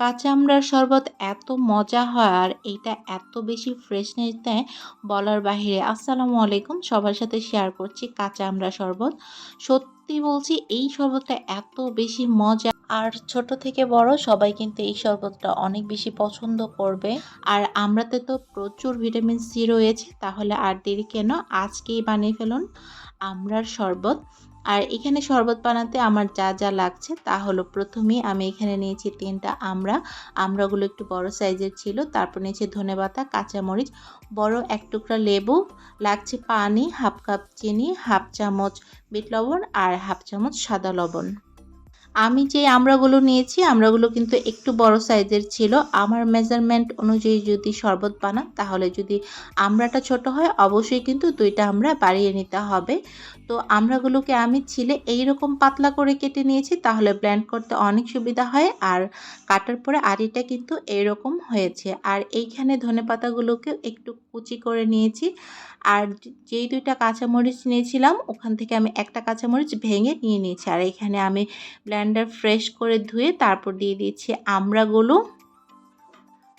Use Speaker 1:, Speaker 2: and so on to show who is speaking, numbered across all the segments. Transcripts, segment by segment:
Speaker 1: কাঁচা আমড়ার শরবত এত মজা হয় আর এইটা এত বেশি ফ্রেশনেস দেয় বলার বাহিরে। আসসালামু আলাইকুম, সবার সাথে শেয়ার করছি কাঁচা আমড়া শরবত। সত্যি বলছি, এই শরবতটা এত বেশি মজা। আর ছোট থেকে বড় সবাই কিন্তু এই শরবতটা অনেক বেশি পছন্দ করবে। আর আমরাতে তো প্রচুর ভিটামিন সি রয়েছে, তাহলে আর দেরি কেন? আজকেই বানিয়ে ফেলুন আমড়ার শরবত। আর এখানে শরবত বানাতে আমার যা যা লাগছে তা হলো প্রথমেই আমি এখানে নিয়েছি তিনটা আমড়া। আমড়াগুলো একটু বড় সাইজের ছিল, তারপর নিয়েছি ধনেপাতা কাঁচামরিচ, বড় এক টুকরা লেবু, লাগছে পানি, হাফ কাপ চিনি, হাফ চামচ বিট লবণ আর হাফ চামচ সাদা লবণ। আমি যে আমড়াগুলো নিয়েছি আমড়াগুলো কিন্তু একটু বড় সাইজের ছিল। আমার মেজারমেন্ট অনুযায়ী যদি শরবত বানান, তাহলে যদি আমড়াটা ছোট হয়, অবশ্যই কিন্তু দুইটা আমরা বাড়িয়ে নিতে হবে। তো আমড়াগুলোকে আমি ছিলে এইরকম পাতলা করে কেটে নিয়েছি, তাহলে ব্ল্যান্ড করতে অনেক সুবিধা হয় আর কাটার পরে আড়িটা কিন্তু এরকম হয়েছে। আর এইখানে ধনে পাতাগুলোকে একটু কুচি করে নিয়েছি। আর যেই দুইটা কাঁচামরিচ নিয়েছিলাম, ওখান থেকে আমি একটা কাঁচামরিচ ভেঙে নিয়ে নিয়েছি। আর এখানে আমি ব্ল্যান্ডার ফ্রেশ করে ধুয়ে তারপর দিয়ে দিচ্ছি আমড়াগুলো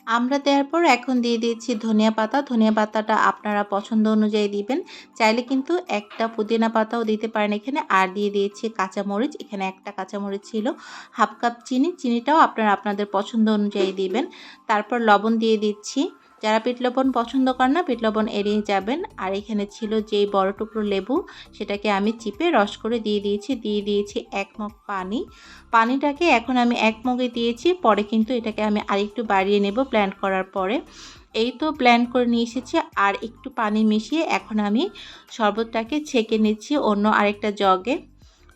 Speaker 1: আমরা দেওয়ার পর এখন দিয়ে দিচ্ছি ধনিয়া পাতা। ধনিয়া পাতাটা আপনারা পছন্দ অনুযায়ী দিবেন। চাইলে কিন্তু একটা পুদিনা পাতাও দিতে পারেন এখানে। আর দিয়ে দিয়েছি কাঁচামরিচ। এখানে একটা কাঁচামরিচ ছিল। হাফ কাপ চিনি। চিনিটাও আপনারা আপনাদের পছন্দ অনুযায়ী দিবেন। তারপর লবণ দিয়ে দিচ্ছি। যারা পিট লবণ পছন্দ করেন না, পিট লবণ এড়িয়ে যাবেন। আর এখানে ছিল যেই বড় টুকরো লেবু, সেটাকে আমি চিপে রস করে দিয়ে দিয়েছি দিয়ে দিয়েছি এক মগ পানি। পানিটাকে এখন আমি এক মগে দিয়েছি, পরে কিন্তু এটাকে আমি আরেকটু বাড়িয়ে নেব প্ল্যান্ট করার পরে। এই তো ব্ল্যান্ড করে নিয়ে এসেছি, আর একটু পানি মিশিয়ে এখন আমি শরবতটাকে ছেঁকে নিচ্ছি অন্য আরেকটা জগে।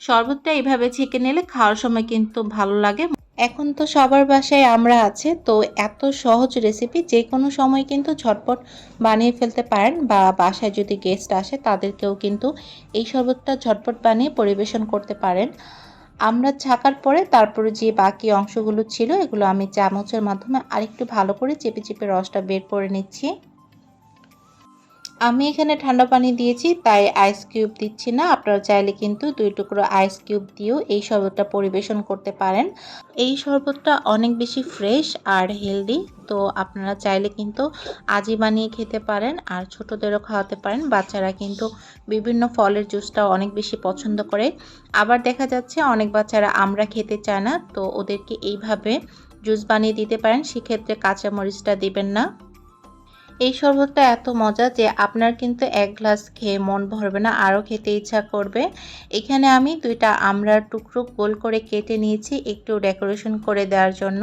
Speaker 1: শরবতটা এভাবে ছেঁকে নিলে খাওয়ার সময় কিন্তু ভালো লাগে। এখন তো সবার বাসায় আমরা আছে, তো এত সহজ রেসিপি যে কোনো সময় কিন্তু ঝটপট বানিয়ে ফেলতে পারেন বা বাসায় যদি গেস্ট আসে তাদেরকেও কিন্তু এই শরবতটা ঝটপট বানিয়ে পরিবেশন করতে পারেন। আমরা ছাকার পরে তারপরে যে বাকি অংশগুলো ছিল এগুলো আমি চামচের মাধ্যমে আরেকটু ভালো করে চেপে চেপে রসটা বের করে নিচ্ছি। আমি এখানে ঠান্ডা পানি দিয়েছি, তাই আইস কিউব দিচ্ছি না। আপনারা চাইলে কিন্তু দুই টুকরো আইস কিউব দিয়েও এই শরবতটা পরিবেশন করতে পারেন। এই শরবতটা অনেক বেশি ফ্রেশ আর হেলদি তো আপনারা চাইলে কিন্তু আজই বানিয়ে খেতে পারেন আর ছোটদেরও খাওয়াতে পারেন। বাচ্চারা কিন্তু বিভিন্ন ফলের জুসটা অনেক বেশি পছন্দ করে। আবার দেখা যাচ্ছে অনেক বাচ্চারা আমরা খেতে চায় না, তো ওদেরকে এইভাবে জুস বানিয়ে দিতে পারেন। সেক্ষেত্রে কাঁচামরিচটা দিবেন না। এই শরবতটা এত মজা যে আপনার কিন্তু এক গ্লাস খেয়ে মন ভরবে না, আরও খেতে ইচ্ছা করবে। এখানে আমি দুইটা আমড়ার টুকরো গোল করে কেটে নিয়েছি একটু ডেকোরেশন করে দেওয়ার জন্য।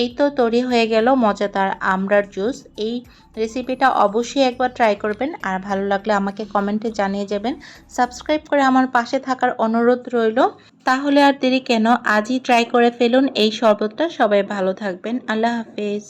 Speaker 1: এই তো তৈরি হয়ে গেল মজাদার আমড়ার জুস। এই রেসিপিটা অবশ্যই একবার ট্রাই করবেন আর ভালো লাগলে আমাকে কমেন্টে জানিয়ে যাবেন। সাবস্ক্রাইব করে আমার পাশে থাকার অনুরোধ রইল। তাহলে আর দেরি কেন, আজই ট্রাই করে ফেলুন এই শরবতটা। সবাই ভালো থাকবেন। আল্লাহ হাফেজ।